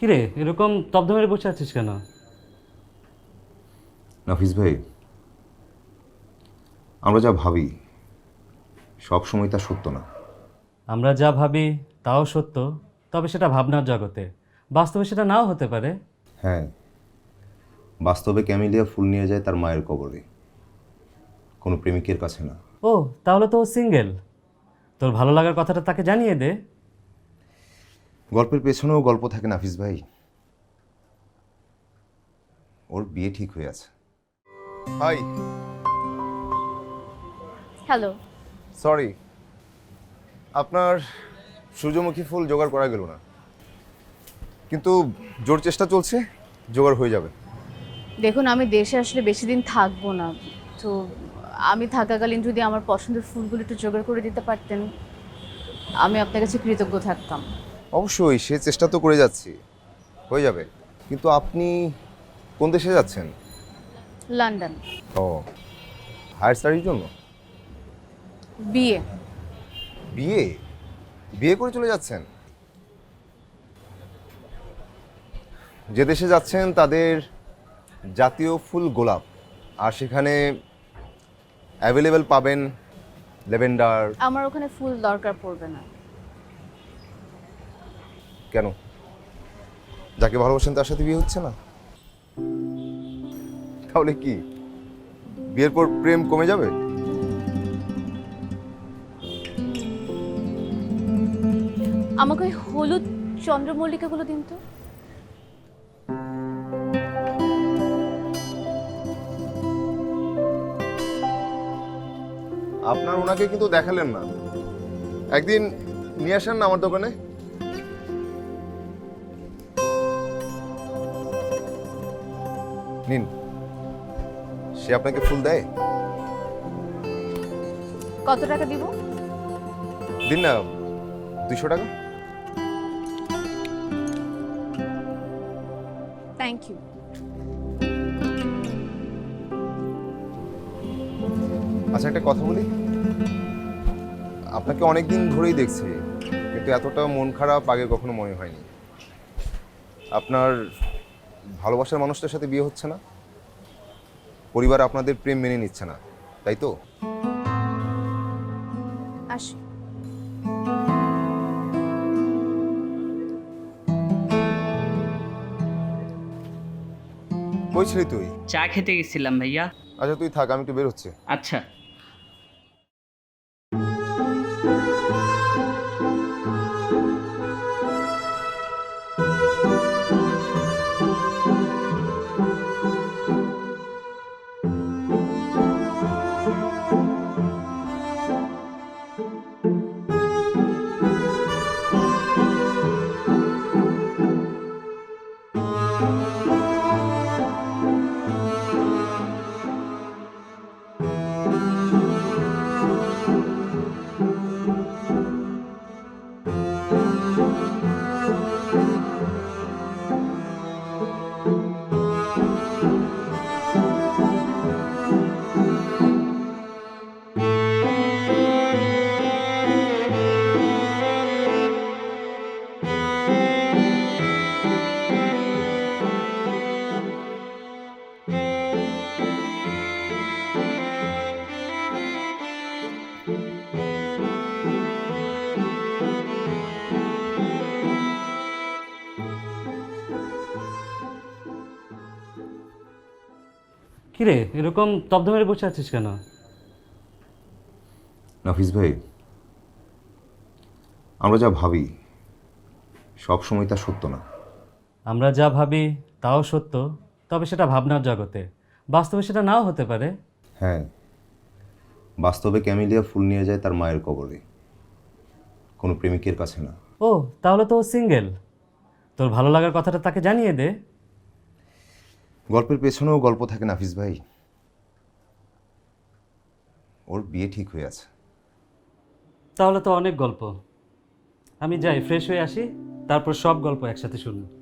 কিরে এরকম তব্ধ মেরে বসে আছিস কেন? নাফিস ভাই আমরা যা ভাবি সব সময় তা সত্য না। আমরা যা ভাবি তাও সত্য তবে সেটা ভাবনার জগতে। বাস্তবে সেটা নাও হতে পারে। হ্যাঁ বাস্তবে ক্যামিলিয়া ফুল নিয়ে যায় তার মায়ের কবরে। কোনো প্রেমিকের কাছে না। ও তাহলে তো সিঙ্গেল। তোর ভালো লাগার কথাটা তাকে জানিয়ে দে। গল্পের পেছনেও গল্প থাকে নাফিস ভাই। ওর বিয়ে ঠিক হয়ে আছে। হাই। হ্যালো। সরি। আপনার সূর্যমুখী ফুল জোগাড় করা গেল না। কিন্তু জোর চেষ্টা চলছে জোগাড় হয়ে যাবে। দেখুন আমি দেশে আসলে বেশি দিন থাকব না। তো আমি থাকাকালীন যদি আমার পছন্দের ফুলগুলো একটু জোগাড় করে দিতে পারতেন আমি আপনার কাছে কৃতজ্ঞ থাকতাম। অবশ্যই সে চেষ্টা তো করে যাচ্ছি। হয়ে যাবে। কিন্তু আপনি কোন দেশে যাচ্ছেন? লন্ডন। ও। হায়ার স্টাডির জন্য? বিয়ে বিয়ে বিয়ে করে চলে যাচ্ছেন? যে দেশে যাচ্ছেন তাদের জাতীয় ফুল গোলাপ। আর সেখানে অ্যাভেলেবেল পাবেন লেভেন্ডার আমার ওখানে ফুল দরকার পড়বে না। কেন? যাকে ভালোবাসেন তার সাথে বিয়ে হচ্ছে না? তাহলে কি? বিয়ের পর প্রেম কমে যাবে? আমাকে ওই হলুদ চন্দ্রমল্লিকাগুলো দিন তো। আপনার ওনাকে কিন্তু দেখালেন না। একদিন নিয়ে আসেন না আমার দোকানে? নিন। সে আপনাকে ফুল দেয়? কত টাকা দিব? দিন না দুশো টাকা। থ্যাংক ইউ আচ্ছা একটা কথা বলি। আপনাকে অনেক দিন ধরেই দেখছি কিন্তু এতটা মন খারাপ আগে কখনো মনে হয়নি। আপনার ভালোবাসার মানুষটার সাথে বিয়ে হচ্ছে না। পরিবার আপনাদের প্রেম মেনে নিচ্ছে না তাই তো? আসি। কই ছিলি তুই? চা খেতে গেছিলাম ভাইয়া। আচ্ছা তুই থাক আমি একটু বের হচ্ছে। আচ্ছা। কিরে এরকম তব্ধ মেরে বসে আছিস কেন? নাফিস ভাই আমরা যা ভাবি সব সময় তা সত্য না। আমরা যা ভাবি তাও সত্য তবে সেটা ভাবনার জগতে। বাস্তবে সেটা নাও হতে পারে। হ্যাঁ বাস্তবে ক্যামিলিয়া ফুল নিয়ে যায় তার মায়ের কবরে। কোনো প্রেমিকের কাছে না। ও তাহলে তো ও সিঙ্গেল। তোর ভালো লাগার কথাটা তাকে জানিয়ে দে। গল্পের পেছনেও গল্প থাকে নাফিস ভাই। ওর বিয়ে ঠিক হয়ে আছে। তাহলে তো অনেক গল্প। আমি যাই ফ্রেশ হয়ে আসি, তারপর সব গল্প একসাথে শুনব